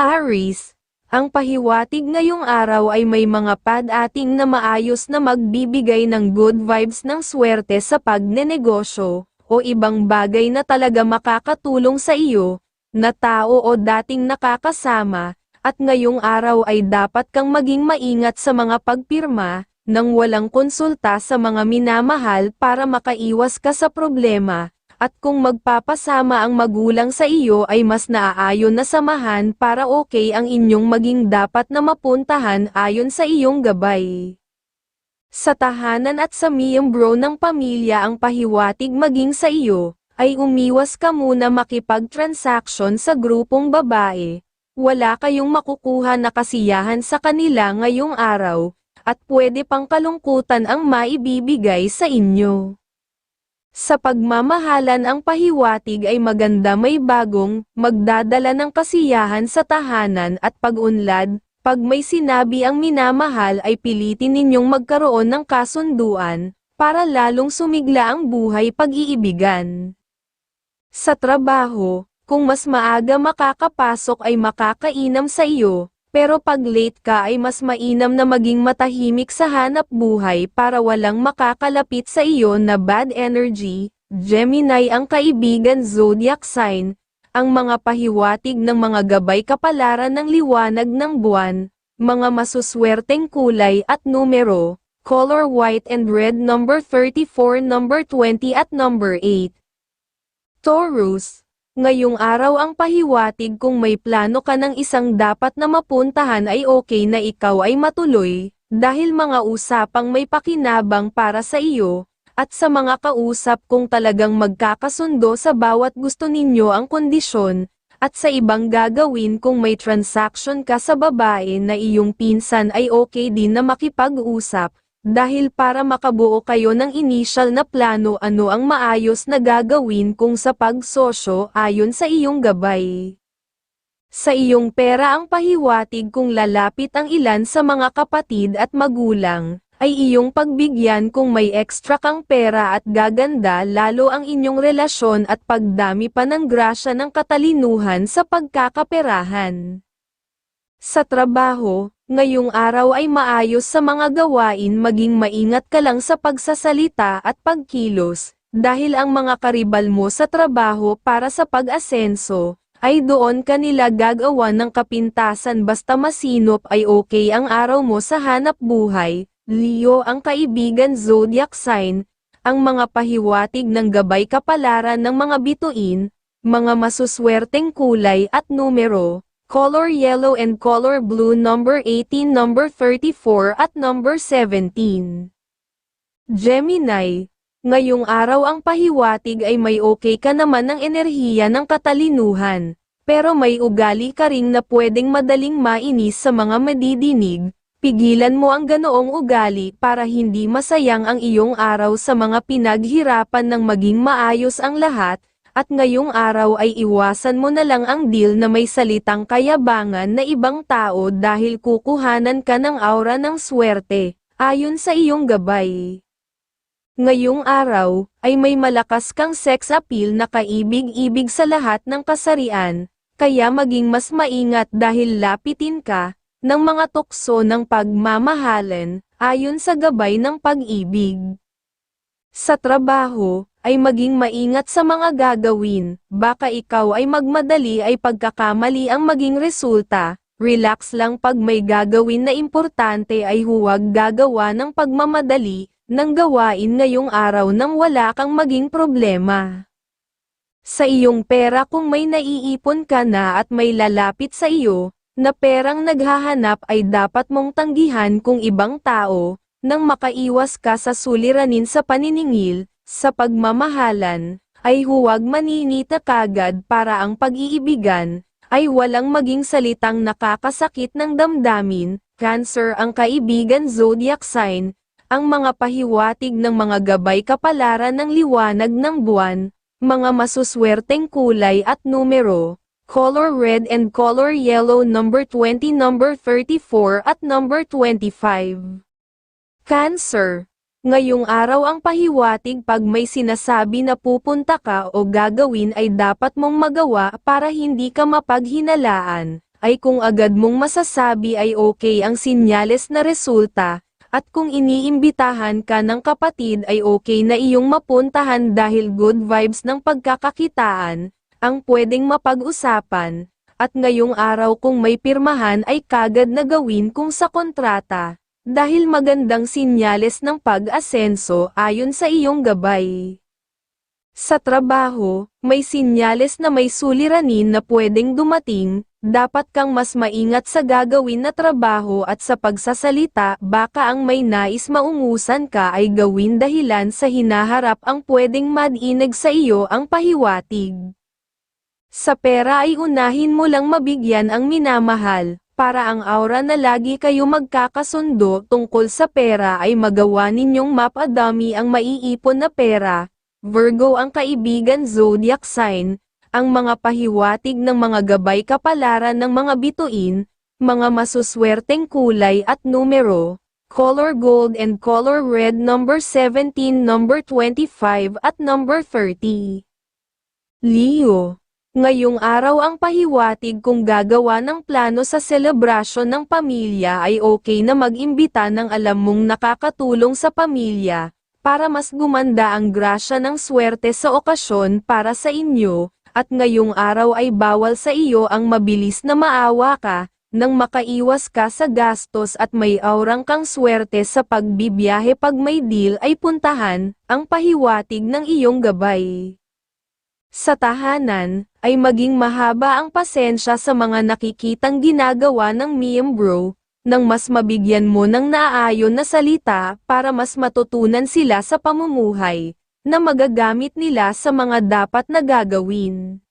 Aris, ang pahiwatig ngayong araw ay may mga pad-ating na maayos na magbibigay ng good vibes ng swerte sa pagnenegosyo, o ibang bagay na talaga makakatulong sa iyo, na tao o dating nakakasama, at ngayong araw ay dapat kang maging maingat sa mga pagpirma, nang walang konsulta sa mga minamahal para makaiwas ka sa problema, at kung magpapasama ang magulang sa iyo ay mas naaayon na samahan para okay ang inyong maging dapat na mapuntahan ayon sa iyong gabay. Sa tahanan at sa miyembro ng pamilya ang pahiwatig maging sa iyo, ay umiwas ka muna makipag-transaction sa grupong babae. Wala kayong makukuha na kasiyahan sa kanila ngayong araw, at pwede pang kalungkutan ang maibibigay sa inyo. Sa pagmamahalan ang pahiwatig ay maganda may bagong, magdadala ng kasiyahan sa tahanan at pag-unlad, pag may sinabi ang minamahal ay pilitin ninyong magkaroon ng kasunduan, para lalong sumigla ang buhay pag-iibigan. Sa trabaho, kung mas maaga makakapasok ay makakainam sa iyo, pero pag late ka ay mas mainam na maging matahimik sa hanap buhay para walang makakalapit sa iyo na bad energy. Gemini ang kaibigan zodiac sign, ang mga pahiwatig ng mga gabay kapalaran ng liwanag ng buwan, mga masuswerteng kulay at numero, color white and red number 34 number 20 at number 8. Taurus, Ngayong araw ang pahiwatig kung may plano ka ng isang dapat na mapuntahan ay okay na ikaw ay matuloy, dahil mga usapang may pakinabang para sa iyo, at sa mga kausap kung talagang magkakasundo sa bawat gusto ninyo ang kondisyon, at sa ibang gagawin kung may transaction ka sa babae na iyong pinsan ay okay din na makipag-usap, dahil para makabuo kayo ng initial na plano ano ang maayos na gagawin kung sa pagsosyo ayon sa iyong gabay. Sa iyong pera ang pahiwatig kung lalapit ang ilan sa mga kapatid at magulang, ay iyong pagbigyan kung may extra kang pera at gaganda lalo ang inyong relasyon at pagdami pa ng grasya ng katalinuhan sa pagkakaperahan. Sa trabaho, ngayong araw ay maayos sa mga gawain maging maingat ka lang sa pagsasalita at pagkilos, dahil ang mga karibal mo sa trabaho para sa pag-asenso, ay doon ka nila gagawa ng kapintasan basta masinop ay okay ang araw mo sa hanap buhay, Leo ang kaibigan zodiac sign, ang mga pahiwatig ng gabay kapalaran ng mga bituin, mga masuswerteng kulay at numero, color yellow and color blue number 18 number 34 at number 17. Gemini, ngayong araw ang pahiwatig ay may okay ka naman ng enerhiya ng katalinuhan, pero may ugali ka ring na pwedeng madaling mainis sa mga madidinig, pigilan mo ang ganoong ugali para hindi masayang ang iyong araw sa mga pinaghirapan ng maging maayos ang lahat, at ngayong araw ay iwasan mo na lang ang deal na may salitang kayabangan na ibang tao dahil kukuhanan ka ng aura ng swerte, ayon sa iyong gabay. Ngayong araw, ay may malakas kang sex appeal na kaibig-ibig sa lahat ng kasarian, kaya maging mas maingat dahil lapitin ka, ng mga tukso ng pagmamahalan, ayon sa gabay ng pag-ibig. Sa trabaho, ay maging maingat sa mga gagawin, baka ikaw ay magmadali ay pagkakamali ang maging resulta, relax lang pag may gagawin na importante ay huwag gagawa ng pagmamadali, ng gawain ngayong araw nang wala kang maging problema. Sa iyong pera kung may naiipon ka na at may lalapit sa iyo, na perang naghahanap ay dapat mong tanggihan kung ibang tao, nang makaiwas ka sa suliranin sa paniningil, sa pagmamahalan, ay huwag maninita kagad para ang pag-iibigan, ay walang maging salitang nakakasakit ng damdamin, Cancer ang kaibigan zodiac sign, ang mga pahiwatig ng mga gabay kapalaran ng liwanag ng buwan, mga masuswerteng kulay at numero, color red and color yellow number 20 number 34 at number 25. Cancer Ngayong araw ang pahiwatig pag may sinasabi na pupunta ka o gagawin ay dapat mong magawa para hindi ka mapaghinalaan, ay kung agad mong masasabi ay okay ang sinyales na resulta, at kung iniimbitahan ka ng kapatid ay okay na iyong mapuntahan dahil good vibes ng pagkakakitaan, ang pwedeng mapag-usapan, at ngayong araw kung may pirmahan ay kagad na gawin kung sa kontrata, dahil magandang sinyales ng pag-asenso ayon sa iyong gabay. Sa trabaho, may sinyales na may suliranin na pwedeng dumating, dapat kang mas maingat sa gagawin na trabaho at sa pagsasalita baka ang may nais maungusan ka ay gawin dahilan sa hinaharap ang pwedeng madinig sa iyo ang pahiwatig. Sa pera ay unahin mo lang mabigyan ang minamahal, para ang aura na lagi kayo magkakasundo tungkol sa pera ay magawa ninyong mapadami ang maiipon na pera. Virgo ang kaibigan zodiac sign, ang mga pahiwatig ng mga gabay kapalaran ng mga bituin, mga masuswerteng kulay at numero, color gold and color red number 17 number 25 at number 30. Leo Ngayong araw ang pahiwatig kung gagawa ng plano sa selebrasyon ng pamilya ay okay na mag-imbita ng alam mong nakakatulong sa pamilya, para mas gumanda ang grasya ng swerte sa okasyon para sa inyo, at ngayong araw ay bawal sa iyo ang mabilis na maawa ka, nang makaiwas ka sa gastos at may aurang kang swerte sa pagbibiyahe pag may deal ay puntahan, ang pahiwatig ng iyong gabay. Sa tahanan, ay maging mahaba ang pasensya sa mga nakikitang ginagawa ng miyembro, nang mas mabigyan mo ng naaayon na salita para mas matutunan sila sa pamumuhay, na magagamit nila sa mga dapat na gagawin.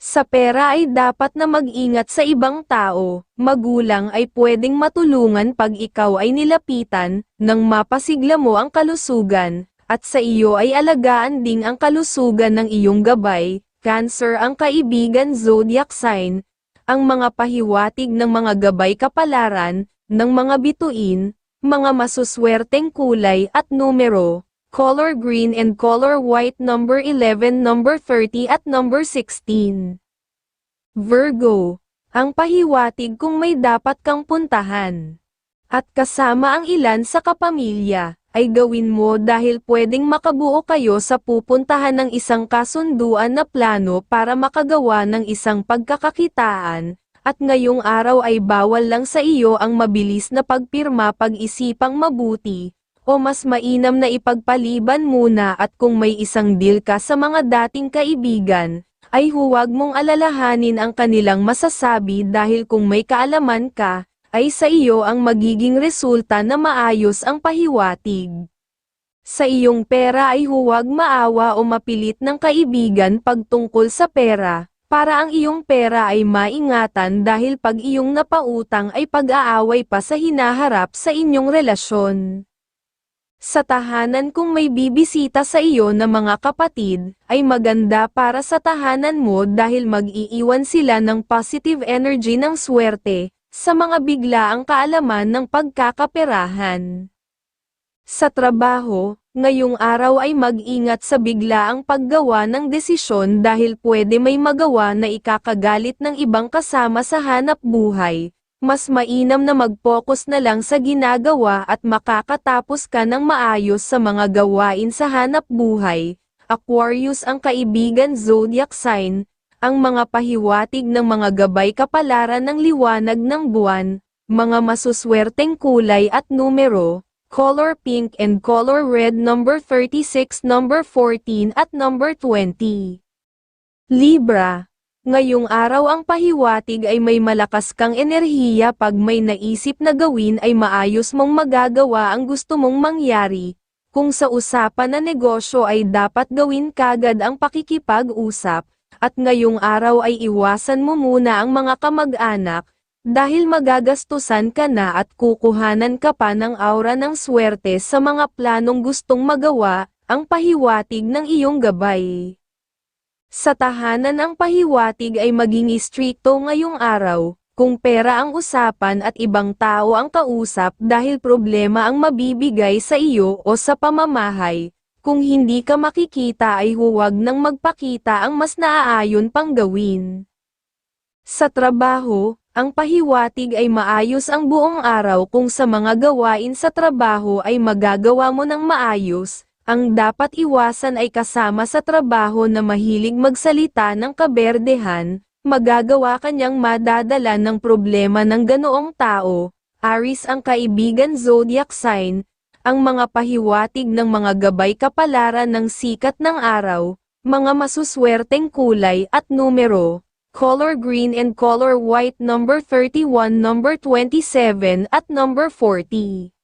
Sa pera ay dapat na mag-ingat sa ibang tao, magulang ay pwedeng matulungan pag ikaw ay nilapitan, nang mapasigla mo ang kalusugan, at sa iyo ay alagaan ding ang kalusugan ng iyong gabay, Cancer ang kaibigan zodiac sign, ang mga pahiwatig ng mga gabay kapalaran, ng mga bituin, mga masuswerteng kulay at numero, color green and color white number 11 number 30 at number 16. Virgo, ang pahiwatig kung may dapat kang puntahan. At kasama ang ilan sa kapamilya ay gawin mo dahil pwedeng makabuo kayo sa pupuntahan ng isang kasunduan na plano para makagawa ng isang pagkakakitaan, at ngayong araw ay bawal lang sa iyo ang mabilis na pagpirma pag-isipang mabuti, o mas mainam na ipagpaliban muna at kung may isang deal ka sa mga dating kaibigan, ay huwag mong alalahanin ang kanilang masasabi dahil kung may kaalaman ka, ay sa iyo ang magiging resulta na maayos ang pahiwatig. Sa iyong pera ay huwag maawa o mapilit ng kaibigan pagtungkol sa pera, para ang iyong pera ay maingatan dahil pag iyong napautang ay pag-aaway pa sa hinaharap sa inyong relasyon. Sa tahanan kung may bibisita sa iyo na mga kapatid, ay maganda para sa tahanan mo dahil mag-iiwan sila ng positive energy ng swerte, sa mga biglaang kaalaman ng pagkakaperahan. Sa trabaho, ngayong araw ay mag-ingat sa biglaang paggawa ng desisyon dahil pwede may magawa na ikakagalit ng ibang kasama sa hanap buhay. Mas mainam na mag-focus na lang sa ginagawa at makakatapos ka ng maayos sa mga gawain sa hanap buhay. Aquarius ang kaibigan zodiac sign, ang mga pahiwatig ng mga gabay kapalaran ng liwanag ng buwan, mga masuswerteng kulay at numero, color pink and color red number 36 number 14 at number 20. Libra Ngayong araw ang pahiwatig ay may malakas kang enerhiya pag may naisip na gawin ay maayos mong magagawa ang gusto mong mangyari. Kung sa usapan na negosyo ay dapat gawin kagad ang pakikipag-usap, at ngayong araw ay iwasan mo muna ang mga kamag-anak, dahil magagastusan ka na at kukuhanan ka pa ng aura ng swerte sa mga planong gustong magawa, ang pahiwatig ng iyong gabay. Sa tahanan ang pahiwatig ay maging istrikto ngayong araw, kung pera ang usapan at ibang tao ang kausap dahil problema ang mabibigay sa iyo o sa pamamahay, kung hindi ka makikita ay huwag nang magpakita ang mas naaayon pang gawin. Sa trabaho, ang pahiwatig ay maayos ang buong araw kung sa mga gawain sa trabaho ay magagawa mo ng maayos, ang dapat iwasan ay kasama sa trabaho na mahilig magsalita ng kaberdehan, magagawa kanyang madadala ng problema ng ganoong tao, Aris ang kaibigan zodiac sign, ang mga pahiwatig ng mga gabay kapalaran ng sikat ng araw, mga masuswerteng kulay at numero, color green and color white number 31 number 27 at number 40.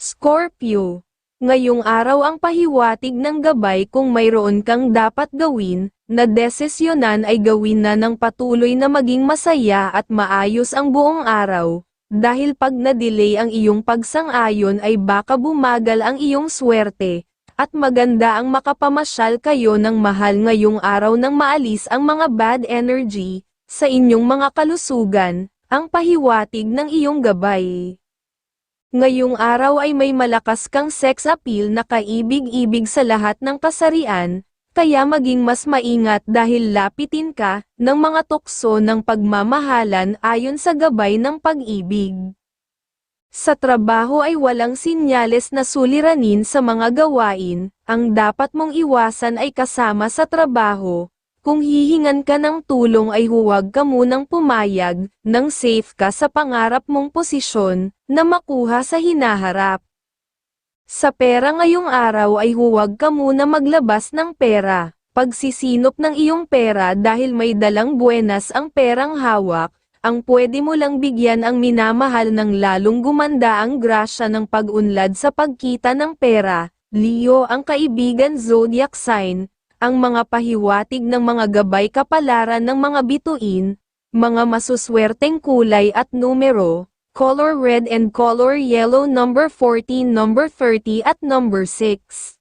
Scorpio. Ngayong araw ang pahiwatig ng gabay kung mayroon kang dapat gawin, na desisyonan ay gawin na ng patuloy na maging masaya at maayos ang buong araw, dahil pag na-delay ang iyong pagsang-ayon ay baka bumagal ang iyong swerte, at maganda ang makapamasyal kayo ng mahal ngayong araw nang maalis ang mga bad energy, sa inyong mga kalusugan, ang pahiwatig ng iyong gabay. Ngayong araw ay may malakas kang sex appeal na kaibig-ibig sa lahat ng kasarian, kaya maging mas maingat dahil lapitin ka ng mga tukso ng pagmamahalan ayon sa gabay ng pag-ibig. Sa trabaho ay walang sinyales na suliranin sa mga gawain, ang dapat mong iwasan ay kasama sa trabaho, kung hihingan ka ng tulong ay huwag ka munang pumayag, nang safe ka sa pangarap mong posisyon, na makuha sa hinaharap. Sa pera ngayong araw ay huwag ka muna maglabas ng pera, pagsisinop ng iyong pera dahil may dalang buenas ang perang hawak, ang pwede mo lang bigyan ang minamahal ng lalong gumanda ang grasya ng pag-unlad sa pagkita ng pera, Leo ang kaibigan zodiac sign, ang mga pahiwatig ng mga gabay kapalaran ng mga bituin, mga masuswerteng kulay at numero, color red and color yellow number 14 number 30 at number 6.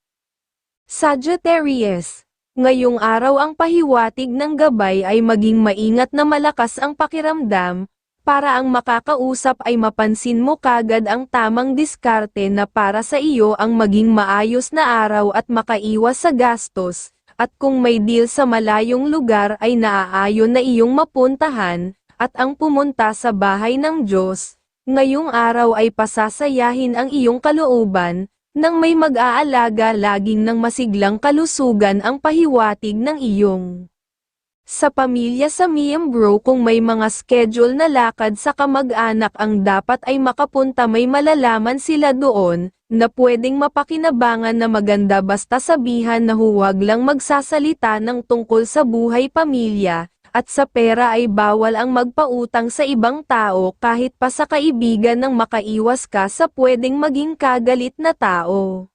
Sagittarius Ngayong araw ang pahiwatig ng gabay ay maging maingat na malakas ang pakiramdam, para ang makakausap ay mapansin mo kagad ang tamang diskarte na para sa iyo ang maging maayos na araw at makaiwas sa gastos, at kung may deal sa malayong lugar ay naaayon na iyong mapuntahan, at ang pumunta sa bahay ng Diyos, ngayong araw ay pasasayahin ang iyong kalooban, nang may mag-aalaga laging ng masiglang kalusugan ang pahiwatig ng iyong. Sa pamilya sa miyembro kung may mga schedule na lakad sa kamag-anak ang dapat ay makapunta may malalaman sila doon, na pwedeng mapakinabangan na maganda basta sabihan na huwag lang magsasalita ng tungkol sa buhay pamilya, at sa pera ay bawal ang magpautang sa ibang tao kahit pa sa kaibigan nang makaiwas ka sa pwedeng maging kagalit na tao.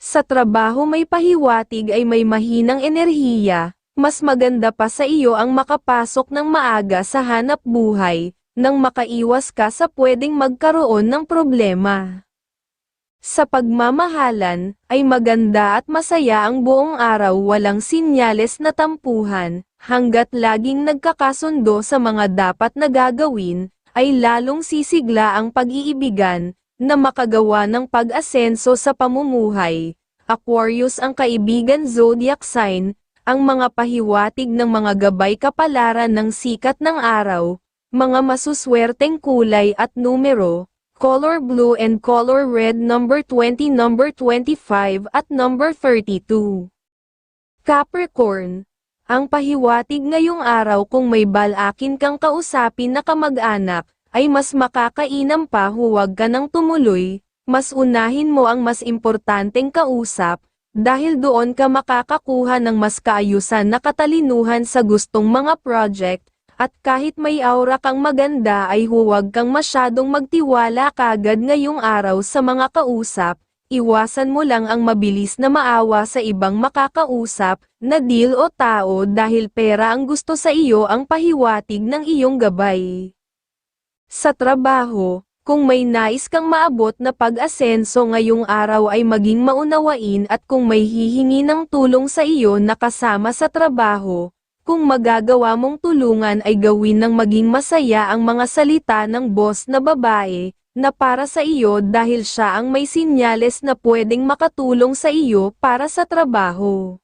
Sa trabaho may pahiwatig ay may mahinang enerhiya, mas maganda pa sa iyo ang makapasok ng maaga sa hanap buhay, nang makaiwas ka sa pwedeng magkaroon ng problema. Sa pagmamahalan, ay maganda at masaya ang buong araw walang sinyales na tampuhan, hanggat laging nagkakasundo sa mga dapat na gagawin, ay lalong sisigla ang pag-iibigan, na makagawa ng pag-asenso sa pamumuhay. Aquarius ang kaibigan zodiac sign, ang mga pahiwatig ng mga gabay kapalaran ng sikat ng araw, mga masuswerteng kulay at numero, color blue and color red number 20 number 25 at number 32. Capricorn, ang pahiwatig ngayong araw kung may balakin kang kausapin na kamag-anak, ay mas makakainam pa huwag ka nang tumuloy, mas unahin mo ang mas importanteng kausap, dahil doon ka makakakuha ng mas kaayusan na katalinuhan sa gustong mga project, at kahit may aura kang maganda ay huwag kang masyadong magtiwala kagad ngayong araw sa mga kausap, iwasan mo lang ang mabilis na maawa sa ibang makakausap, na deal o tao dahil pera ang gusto sa iyo ang pahiwatig ng iyong gabay. Sa trabaho, kung may nais kang maabot na pag-asenso ngayong araw ay maging maunawain at kung may hihingi ng tulong sa iyo na kasama sa trabaho, kung magagawa mong tulungan ay gawin ng maging masaya ang mga salita ng boss na babae, na para sa iyo dahil siya ang may sinyales na pwedeng makatulong sa iyo para sa trabaho.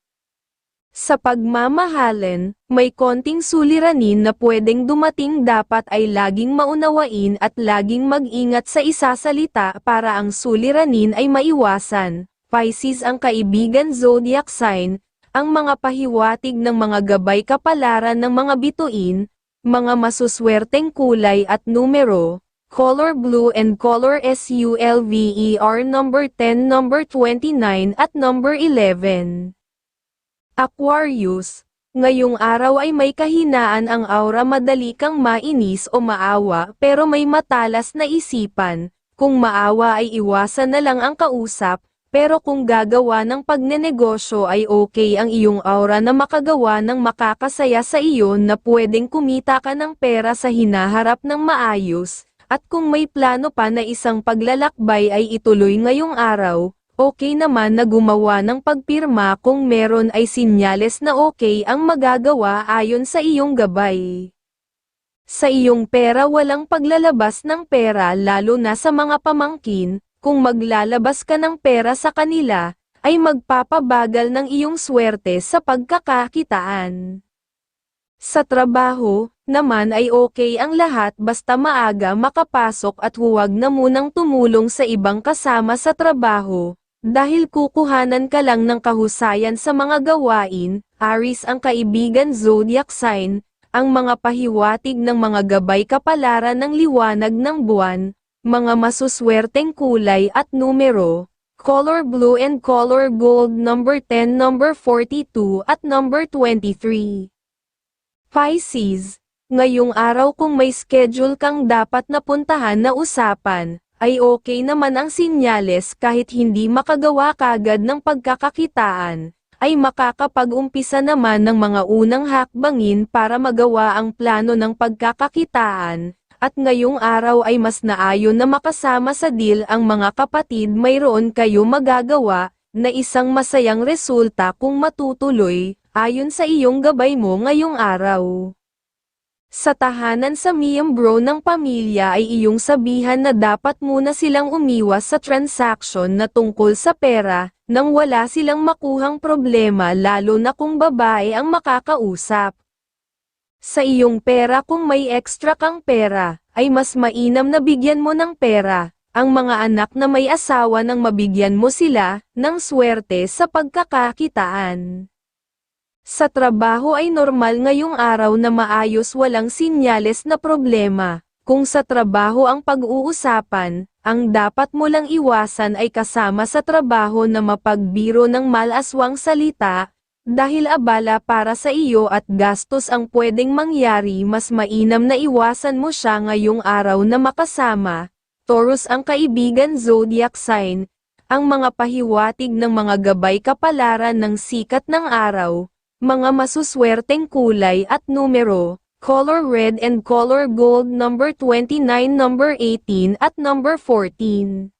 Sa pagmamahalan, may konting suliranin na pwedeng dumating dapat ay laging maunawain at laging mag-ingat sa isasalita para ang suliranin ay maiwasan. Pisces ang kaibigan zodiac sign, ang mga pahiwatig ng mga gabay kapalaran ng mga bituin, mga masuswerteng kulay at numero, color blue and color SULVER number 10 number 29 at number 11. Aquarius, ngayong araw ay may kahinaan ang aura madali kang mainis o maawa pero may matalas na isipan, kung maawa ay iwasan na lang ang kausap, pero kung gagawa ng pagnenegosyo ay okay ang iyong aura na makagawa ng makakasaya sa iyo na pwedeng kumita ka ng pera sa hinaharap ng maayos, at kung may plano pa na isang paglalakbay ay ituloy ngayong araw, okay naman na gumawa ng pagpirma kung meron ay sinyales na okay ang magagawa ayon sa iyong gabay. Sa iyong pera walang paglalabas ng pera lalo na sa mga pamangkin, kung maglalabas ka ng pera sa kanila, ay magpapabagal ng iyong swerte sa pagkakakitaan. Sa trabaho, naman ay okay ang lahat basta maaga makapasok at huwag na munang tumulong sa ibang kasama sa trabaho, dahil kukuhanan ka lang ng kahusayan sa mga gawain, Aris ang kaibigan zodiac sign, ang mga pahiwatig ng mga gabay kapalaran ng liwanag ng buwan, mga masuswerteng kulay at numero, color blue and color gold number 10 number 42 at number 23. Pisces, ngayong araw kung may schedule kang dapat napuntahan na usapan, ay okay naman ang sinyales kahit hindi makagawa kagad ng pagkakakitaan, ay makakapag-umpisa naman ng mga unang hakbangin para magawa ang plano ng pagkakakitaan, at ngayong araw ay mas naayon na makasama sa deal ang mga kapatid mayroon kayo magagawa, na isang masayang resulta kung matutuloy, ayon sa iyong gabay mo ngayong araw. Sa tahanan sa miyembro ng pamilya ay iyong sabihan na dapat muna silang umiwas sa transaksyon na tungkol sa pera, nang wala silang makuhang problema lalo na kung babae ang makakausap. Sa iyong pera kung may extra kang pera, ay mas mainam na bigyan mo ng pera, ang mga anak na may asawa nang mabigyan mo sila, ng swerte sa pagkakakitaan. Sa trabaho ay normal ngayong araw na maayos walang sinyales na problema. Kung sa trabaho ang pag-uusapan, ang dapat mo lang iwasan ay kasama sa trabaho na mapagbiro ng malaswang salita, dahil abala para sa iyo at gastos ang pwedeng mangyari mas mainam na iwasan mo siya ngayong araw na makasama. Taurus ang kaibigan zodiac sign, ang mga pahiwatig ng mga gabay kapalaran ng sikat ng araw, mga masuswerteng kulay at numero, color red and color gold number 29 number 18 at number 14.